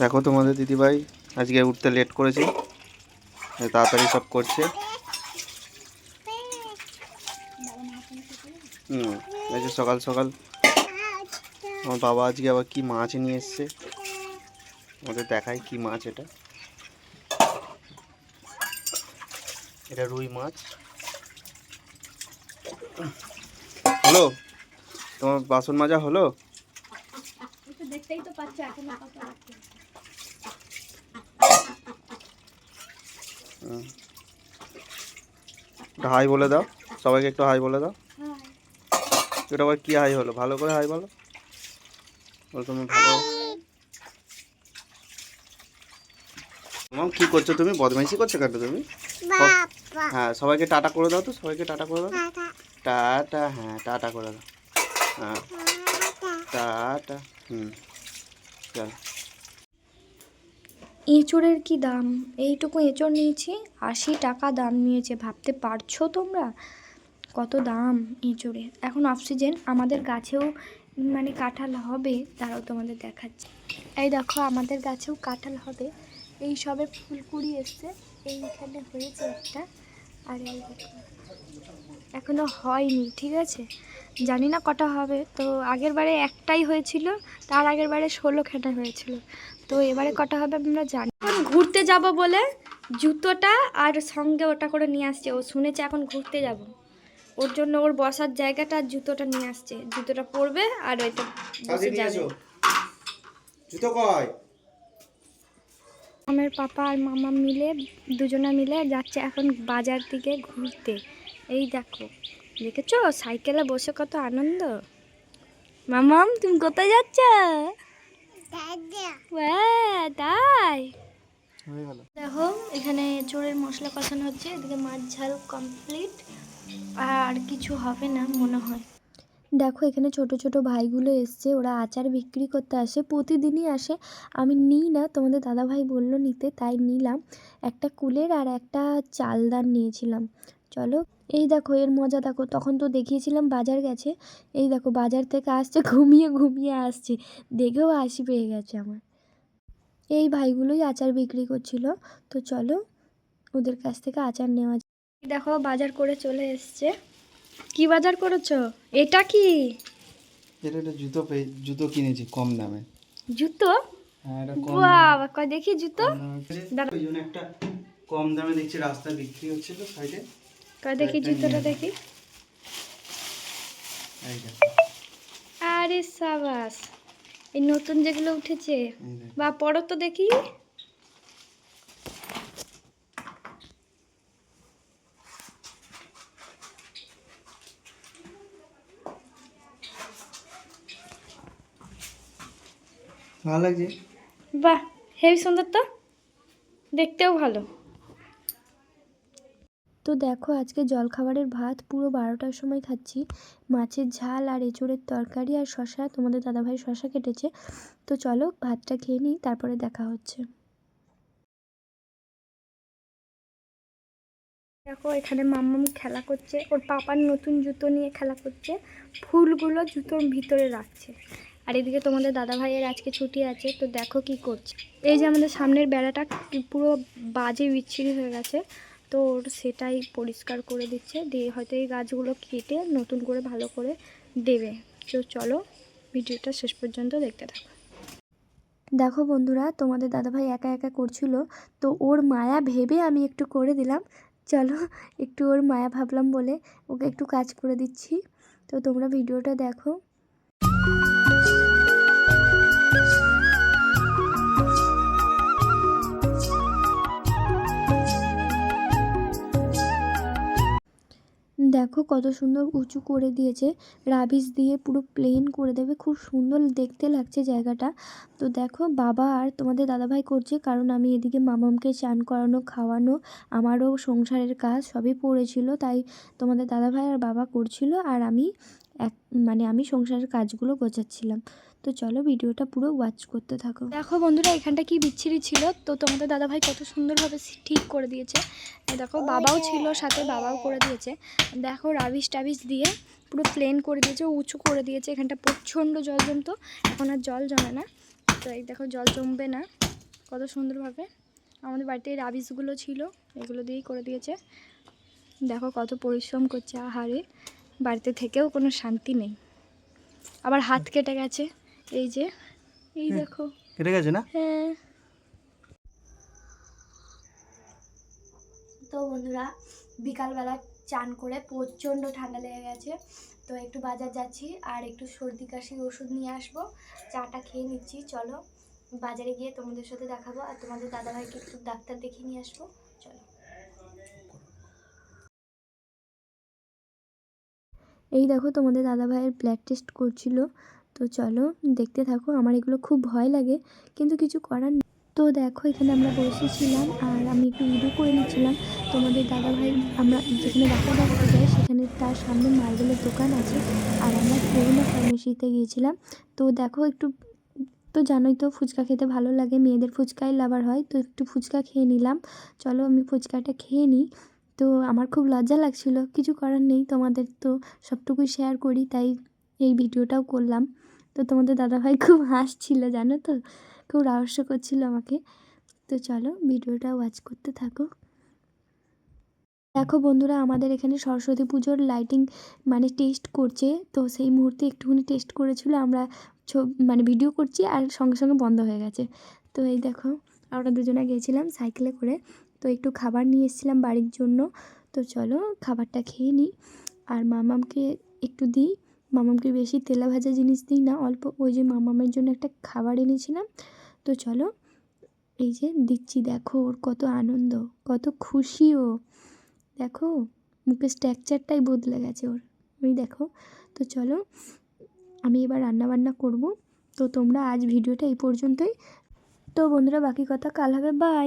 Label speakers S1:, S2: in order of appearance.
S1: দেখো তোমাদের দিদিভাই, আজকে উঠতে লেট করেছে। তাড়াতাড়ি সব করছে। হুম আজকে সকাল সকাল। আমার বাবা আজকে আবার কি মাছ নিয়ে এসছে। আমাদের দেখায় কি মাছ এটা। এটা রুই মাছ। হলো? তোমার বাসন মাজা হলো?
S2: দেখতেই তো পাচ্ছ, এখন কত বাকি।
S1: হুম। একটা হাই বলে দাও। সবাইকে একটু হাই বলে দাও। এটা আবার কি হাই হলো? ভালো করে হাই বলো। বলো তুমি ভালো মাম কি করছ তুমি? বদমাইশি করছ কেন তুমি? হ্যাঁ সবাইকে টাটা করে দাও তো সবাইকে টাটা করে দাও। টাটা। হ্যাঁ টাটা করে দাও। হ্যাঁ। টাটা হুম। চল।
S2: এঁচড়ের কি দাম? এইটুকু এঁচড় নিয়েছি, আশি টাকা দাম নিয়েছে। ভাবতে পারছ তোমরা? কত দাম এঁচড়ের এখন অক্সিজেন আমাদের গাছেও মানে কাঁঠাল হবে, তারাও তোমাদের দেখাচ্ছে। এই দেখো, আমাদের গাছেও কাঁঠাল হবে। এই সবে ফুলকুড়ি এসছে, এইখানে হয়েছে একটা। আর এই দেখো, এখনও হয়নি, ঠিক আছে? জানি না কটা হবে। তো আগের বারে একটাই হয়েছিল, তার আগের বারে খানা হয়েছিল। তো এবারে কটা হবে আমরা জানি। এখন ঘুরতে যাব বলে জুতোটা আর সঙ্গে ওটা করে নিয়ে আসছে। ও শুনেছে এখন ঘুরতে যাব। ওর জন্য ওর বসার জায়গাটা আর জুতোটা নিয়ে আসছে। জুতোটা পরবে আর ওইটা বসে যাবে।
S1: জুতো কয়
S2: আমার পাপা আর মামা মিলে দুজনে মিলে যাচ্ছে এখন বাজার দিকে ঘুরতে। এই দেখো দেখেছ? সাইকেলে বসে কত আনন্দ। মামাম তুমি কোথায় যাচ্ছ ওয়াহ, তাই
S1: হয়ে গেল
S2: দেখো এখানে মশলা কষানো হচ্ছে, এদিকে মাছ ঝাল কমপ্লিট আর কিছু হবে না মনে হয়। দেখো, এখানে ছোট ছোট ভাইগুলো এসছে, ওরা আচার বিক্রি করতে আসে, প্রতিদিনই আসে। আমি নিই না, তোমাদের দাদা ভাই বলল নিতে, তাই নিলাম। একটা কুলের আর একটা চালদার নিয়েছিলাম। চলো, এই দেখো, এর মজা দেখো, তখন তো দেখিয়েছিলাম বাজার গেছে। এই দেখো, বাজার থেকে আসছে, ঘুমিয়ে ঘুমিয়ে আসছে, দেখেও হাসি পেয়ে গেছে আমার। এই ভাইগুলোই আচার বিক্রি করছিল, তো চলো ওদের কাছ থেকে আচার নেওয়া যাক। দেখো বাজার করে চলে এসছে। কি বাজার করেছ? এটা কি?
S1: এটা একটা জুতো পেয়ে জুতো কিনেছি কম দামে।
S2: জুতো?
S1: হ্যাঁ এটা
S2: বাবা কয় দেখি জুতো।
S1: ওই জন্য একটা কম দামে দেখছি রাস্তায় বিক্রি হচ্ছিল সাইডে।
S2: কয় দেখি জুতোটা দেখি। আরে সাবাস এই নতুন যেগুলো উঠেছে। বা পড়ো তো দেখি।
S1: ভালো লাগছে?
S2: বাহ হেভি সুন্দর তো। দেখতেও ভালো। তো দেখো আজকে জলখাবারের ভাত পুরো বারোটার সময় খাচ্ছি। মাছের ঝাল আর এঁচোড়ের তরকারি আর শশা তোমাদের দাদাভাই শশা কেটেছে। তো চলো ভাতটা খেয়ে নিই তারপরে দেখা হচ্ছে। দেখো এখানে মাম্মাম খেলা করছে। ওর পাপার নতুন জুতো নিয়ে খেলা করছে। ফুলগুলো জুতোর ভিতরে রাখছে। আর এদিকে তোমাদের দাদা ভাইয়ের আজকে ছুটি আছে, তো দেখো কি করছে। এই যে আমাদের সামনের বেড়াটা পুরো বাজে বিচ্ছিরি হয়ে গেছে, তো ওর সেটাই পরিষ্কার করে দিচ্ছে, দিয়ে হয়তো এই গাছগুলো কেটে নতুন করে ভালো করে দেবে। তো চলো, ভিডিওটা শেষ পর্যন্ত দেখতে থাকো। দেখো বন্ধুরা, তোমাদের দাদাভাই একা একা করছিল, তো ওর মায়া ভেবে আমি একটু করে দিলাম। চলো, একটু ওর মায়া ভাবলাম বলে ওকে একটু কাজ করে দিচ্ছি। তো তোমরা ভিডিওটা দেখো। দেখো কত সুন্দর উঁচু করে দিয়েছে। রাবিশ দিয়ে পুরো প্লেন করে দেবে। খুব সুন্দর দেখতে লাগছে জায়গাটা। তো দেখো বাবা আর তোমাদের দাদাভাই করছে, কারণ আমি এদিকে মামামকে চান করানো, খাওয়ানো, আমারও সংসারের কাজ সবই পড়েছিল, তাই তোমাদের দাদাভাই আর বাবা করছিল। আর আমি এক মানে আমি সংসারের কাজগুলো গোছাচ্ছিলাম। তো চলো ভিডিওটা পুরো ওয়াচ করতে থাকো। দেখো বন্ধুরা, এখানটা কি বিচ্ছিরি ছিল? তো তোমাদের দাদাভাই কত সুন্দরভাবে ঠিক করে দিয়েছে। দেখো বাবাও ছিল, সাথে বাবাও করে দিয়েছে। দেখো রাবিশ টাবিশ দিয়ে পুরো প্লেন করে দিয়েছে উঁচু করে দিয়েছে। এখানটা প্রচণ্ড জল জমতো, এখন আর জল জমে না।
S3: তো এই দেখো জল জমবে না, কত সুন্দরভাবে। আমাদের বাড়িতে রাবিশগুলো ছিল, এগুলো দিয়েই করে দিয়েছে। দেখো কত পরিশ্রম করছে, আহারে। বাড়িতে থেকেও কোনো শান্তি নেই। আবার হাত কেটে গেছে। এই যে এই দেখো।
S1: কেটে গেছে না?
S3: হ্যাঁ। তো বন্ধুরা বিকালবেলা চান করে প্রচণ্ড ঠান্ডা লেগে গেছে। তো একটু বাজার যাচ্ছি আর একটু সর্দি কাশির ওষুধ নিয়ে আসব। চাটা খেয়ে নিচ্ছি চলো। বাজারে গিয়ে তোমাদের সাথে দেখাবো আর তোমাদের দাদাভাইকে একটু ডাক্তার দেখিয়ে নিয়ে আসব চলো। এই দেখো তোমাদের দাদা ভাইয়ের ব্লাড টেস্ট করছিল। তো চলো দেখতে থাকো, আমার এগুলো খুব ভয় লাগে, কিন্তু কিছু করার তো দেখো এখানে আমরা বসেছিলাম আর আমি একটু ভিডিও করে নিচ্ছিলাম। তোমাদের দাদা ভাই আমরা যেখানে ডাক্তার দেখাতে যাই, সেখানে তার সামনে মার্বেলের দোকান আছে আর আমরা পুরোনো ফার্মেসিতে গিয়েছিলাম। তো দেখো একটু, তো জানোই তো ফুচকা খেতে ভালো লাগে, মেয়েদের ফুচকাই লাভার হয়, তো একটু ফুচকা খেয়ে নিলাম। চলো আমি ফুচকাটা খেয়ে নিই। তো আমার খুব লজ্জা লাগছিল। কিছু করার নেই, তোমাদের তো সবটুকুই শেয়ার করি, তাই এই ভিডিওটাও করলাম। তো তোমাদের দাদাভাই খুব হাসছিল, জানো তো? খুব রহস্য করছিল আমাকে। তো চলো ভিডিওটা ওয়াচ করতে থাকো। দেখো বন্ধুরা, আমাদের এখানে সরস্বতী পুজোর লাইটিং মানে টেস্ট করছে। তো সেই মুহূর্তে একটুখানি টেস্ট করেছিল, আমরা মানে ভিডিও করছি আর সঙ্গে সঙ্গে বন্ধ হয়ে গেছে। তো এই দেখো, আমরা দুজনে গিয়েছিলাম সাইকেলে করে। তো একটু খাবার নিয়ে এসেছিলাম বাড়ির জন্য। তো চলো খাবারটা খেয়ে নিই। আর মামামকে একটু দিই। মামামকে বেশি তেলা ভাজা জিনিস দিই না, অল্প ওই যে মামামের জন্য একটা খাবার এনেছিলাম। তো চলো এই যে দিচ্ছি, দেখো ওর কত আনন্দ, কত খুশি ও। দেখো মুখের স্ট্রাকচারটাই বদলে গেছে ওর। ওই দেখো, তো চলো আমি এবার রান্না বান্না করব। তো তোমরা আজ ভিডিওটা এই পর্যন্তই। তো বন্ধুরা, বাকি কথা কাল হবে। বাই